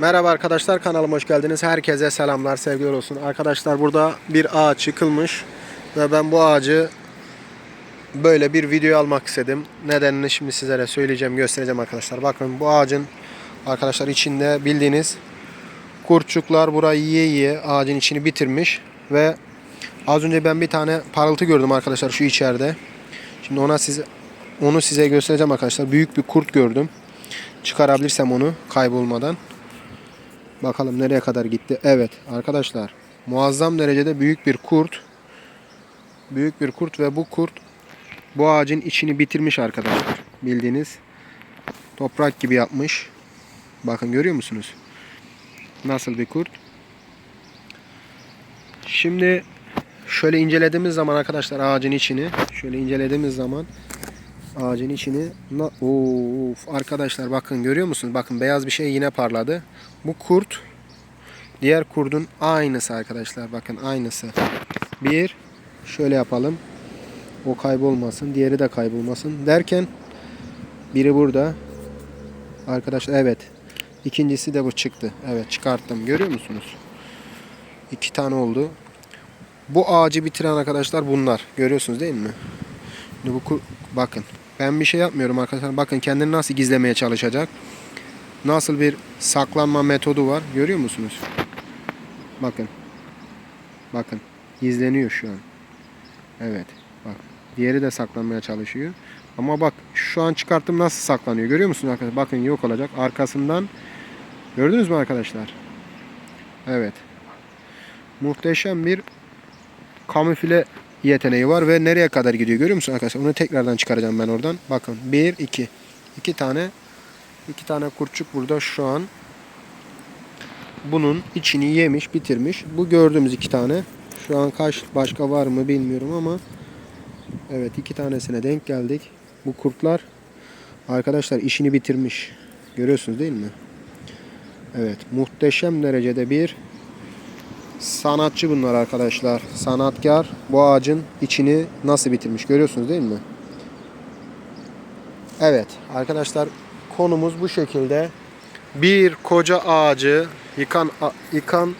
Merhaba arkadaşlar kanalıma hoş geldiniz. Herkese selamlar, sevgiler olsun. Arkadaşlar burada bir ağaç yıkılmış ve ben bu ağacı böyle bir video almak istedim. Nedenini şimdi sizlere söyleyeceğim, göstereceğim arkadaşlar. Bakın bu ağacın arkadaşlar içinde bildiğiniz kurtçuklar burayı yiye yiye ağacın içini bitirmiş ve az önce ben bir tane parıltı gördüm arkadaşlar şu içeride. Şimdi ona size onu size göstereceğim arkadaşlar. Büyük bir kurt gördüm. Çıkarabilirsem onu kaybolmadan. Bakalım nereye kadar gitti. Evet arkadaşlar muazzam derecede büyük bir kurt. Büyük bir kurt ve bu kurt bu ağacın içini bitirmiş arkadaşlar. Bildiğiniz toprak gibi yapmış. Bakın görüyor musunuz? Nasıl bir kurt. Şimdi şöyle incelediğimiz zaman arkadaşlar ağacın içini şöyle incelediğimiz zaman ağacın içini of arkadaşlar bakın görüyor musunuz? Bakın beyaz bir şey yine parladı. Bu kurt diğer kurdun aynısı arkadaşlar. Bakın aynısı. Bir şöyle yapalım. O kaybolmasın. Diğeri de kaybolmasın. Derken biri burada. Arkadaşlar evet. İkincisi de bu çıktı. Evet çıkarttım. Görüyor musunuz? İki tane oldu. Bu ağacı bitiren arkadaşlar bunlar. Görüyorsunuz değil mi? Şimdi bu bakın. Ben bir şey yapmıyorum arkadaşlar. Bakın kendini nasıl gizlemeye çalışacak. Nasıl bir saklanma metodu var. Görüyor musunuz? Bakın. Bakın. Gizleniyor şu an. Evet. Bak. Diğeri de saklanmaya çalışıyor. Ama bak şu an çıkarttım nasıl saklanıyor. Görüyor musunuz arkadaşlar? Bakın yok olacak. Arkasından gördünüz mü arkadaşlar? Evet. Muhteşem bir kamufle yeteneği var ve nereye kadar gidiyor görüyor musun arkadaşlar? Onu tekrardan çıkaracağım ben oradan. Bakın 1 2 2 tane iki tane kurtçuk burada şu an bunun içini yemiş, bitirmiş. Bu gördüğümüz iki tane. Şu an kaç başka var mı bilmiyorum ama evet iki tanesine denk geldik. Bu kurtlar arkadaşlar işini bitirmiş. Görüyorsunuz değil mi? Evet, muhteşem derecede bir sanatçı bunlar arkadaşlar. Sanatkar bu ağacın içini nasıl bitirmiş görüyorsunuz değil mi? Evet arkadaşlar konumuz bu şekilde. Bir koca ağacı yıkan yıkan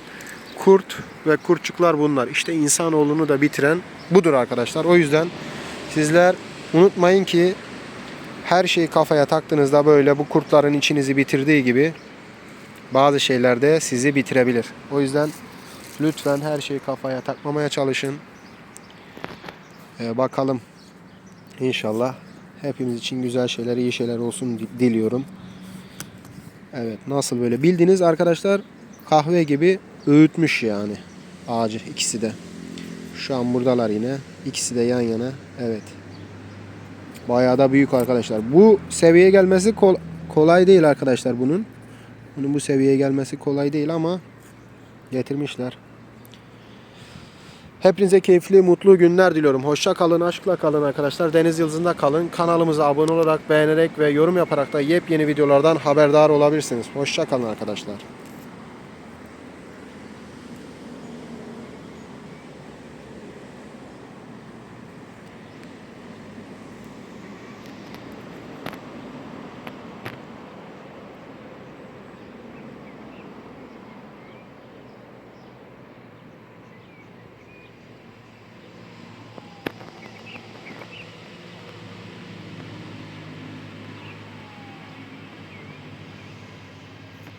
kurt ve kurtçuklar bunlar. İşte insanoğlunu da bitiren budur arkadaşlar. O yüzden sizler unutmayın ki her şeyi kafaya taktığınızda böyle bu kurtların içinizi bitirdiği gibi bazı şeyler de sizi bitirebilir. O yüzden Lütfen her şeyi kafaya takmamaya çalışın. Ee, bakalım. İnşallah hepimiz için güzel şeyler, iyi şeyler olsun di- diliyorum. Evet, nasıl böyle bildiğiniz arkadaşlar kahve gibi öğütmüş yani ağacı ikisi de. Şu an buradalar yine. İkisi de yan yana. Evet. Bayağı da büyük arkadaşlar. Bu seviyeye gelmesi kol- kolay değil arkadaşlar bunun. Bunun bu seviyeye gelmesi kolay değil ama getirmişler. Hepinize keyifli, mutlu günler diliyorum. Hoşça kalın, aşkla kalın arkadaşlar. Deniz Yıldızı'nda kalın. Kanalımıza abone olarak, beğenerek ve yorum yaparak da yepyeni videolardan haberdar olabilirsiniz. Hoşça kalın arkadaşlar.